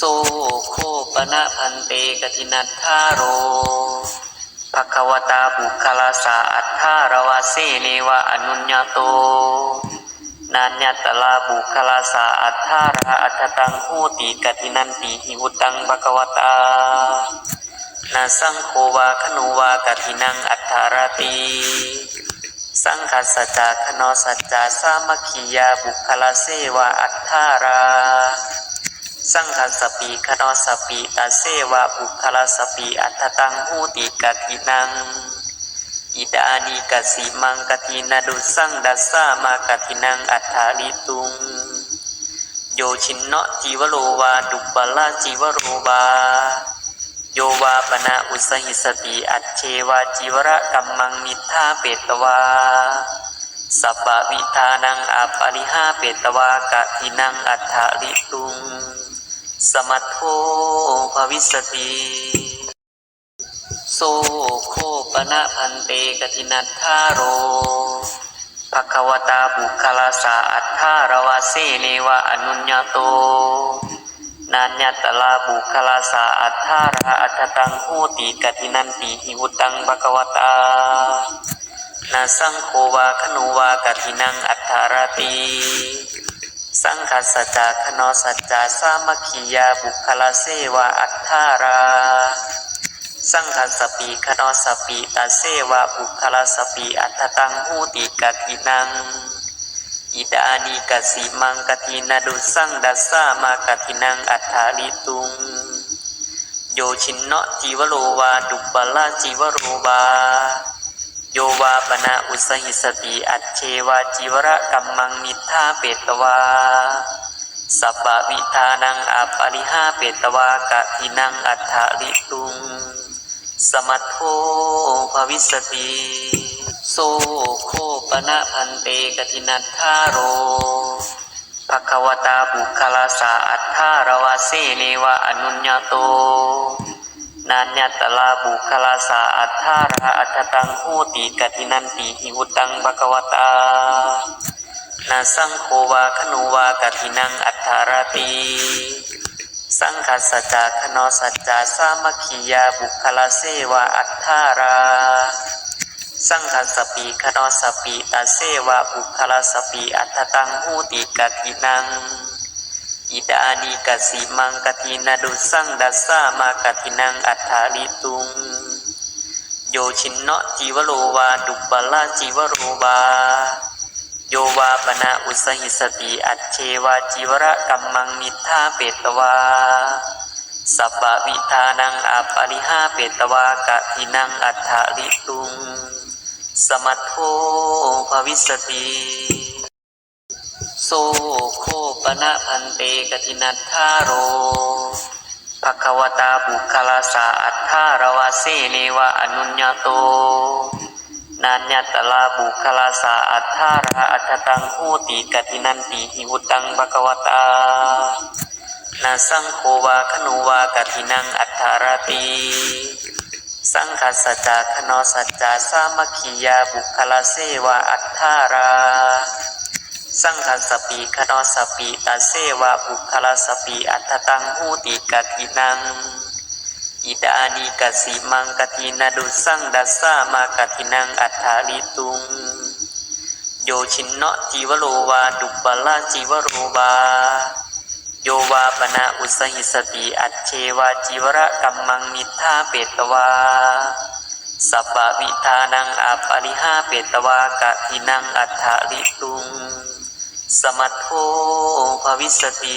โซโคปนะพันเตกทินัทธาโรภควตาบุคลาสาอัทธารวาเสเนวะอนุญญาโตนัญญตลาบุคลาสาอัทธาราอัตตังโหติกทินันติหิวุตังภควตานาสังโฆวาคนุวากทินังอัทธารติสังคัสสจจาคโนสัจจาสามัคคียาบุคลาเสวะอัทธารา สังคัสสปีคโนสปีตาเสวะบุคลาสปีอัตตังหูติกะทินังอิดานิกสิมังกทินาดุสังดัสสามากทินังอัฏฐาลิตุง โยชินเนะจีวโรวาดุปปลาจีวโรวา โยวาปนาอุสหิสติอัจเชวาจิวระกัมมังมิทธาเปตวาสัพพะวิธานังอาปาริหาเปตวากะทินังอัฏฐาลิตุง สมัทโธภวิสติโซโคปนะพันเตกทินัทธาโรภควตาบุคลาสาอัทธารวาเสเนวะอนุญญาโตนัญญตลาบุคลาสาอัทธาราอัตตังโหติกทินันติหิวตังภควตานาสังโฆวาคนุวากทินังอัทธารติ สังคัสจาคโนสัจจาสามัคคียาบุคลาเสวะอัทธารา สังคัสปีคโนสปีตาเสวะบุคลาสปีอัตตังหูติกะทินัง อิดานิกสิมังกทินาดุสังดัสสามากทินังอัฏฐาลิตุง โยชินเนะจีวโรวาดุปปลาจีวโรวา โยวาปนาอุสหิสติอัจเชวาจิวระกัมมังมิทธาเปตวาสัพพะวิธานังอาปาริหาเปตวากะทินังอัฏฐาลิตุง สมัทโธภวิสติโซโคปนะพันเตกทินัทธาโรภควตาบุคลาสาอัทธารวาเสเนวะอนุญญาโต นัญญตลาบุคลาสาอัทธาราอัตตังโหติกทินันติหิวตังภควตานาสังโฆวาคนุวากทินังอัฏฐารติสังคัสสจาคโนสัจจาสามัคคียาบุคลาเสวะอัฏฐารา สังคัสสปีคโนสปีตาเสวะบุคลาสปีอัตตังหูติกะทินัง อิดานิกสิมังกทินาดุสังดัสสามากทินังอัฏฐาลิตุง โยชินเนะจีวโรวาดุปปลาจีวโรวา โยวาปนาอุสหิสติอัจเชวาจิวระกัมมังมิทธาเปตวาสัพวิธานังอาปาริหาเปตวากะทินังอัฏฐาลิตุง สมัทโธภวิสติ โซโคปนะพันเตกทินัทธาโรภควตาบุคลาสาอัทธารวาเสเนวะอนุญญาโตนัญญตลาบุคลาสาอัทธาราอัตตังโหติกทินันติหิวุตังภควตานาสังโฆวาคนุวากทินังอัฏฐารติสังคัสจาคโนสัจจาสามัคคียาบุคลาเสวะอัฏฐารา สังคัสสปีคโนสปีตาเสวะบุคลาสปีอัตตังหูติกะทินังอิดานิกสิมังกทินาดุสังดัสสามากทินังอัฏฐาลิตุง โยชินเนะจีวโรวาดุปปลาจีวโรวา โยวาปนาอุสหิสติอัจเชวาจิวระกัมมังมิทธาเปตวาสัพพะวิธานังอาปาริหาเปตวากะทินังอัฏฐาลิตุง समर्थो भविष्यति।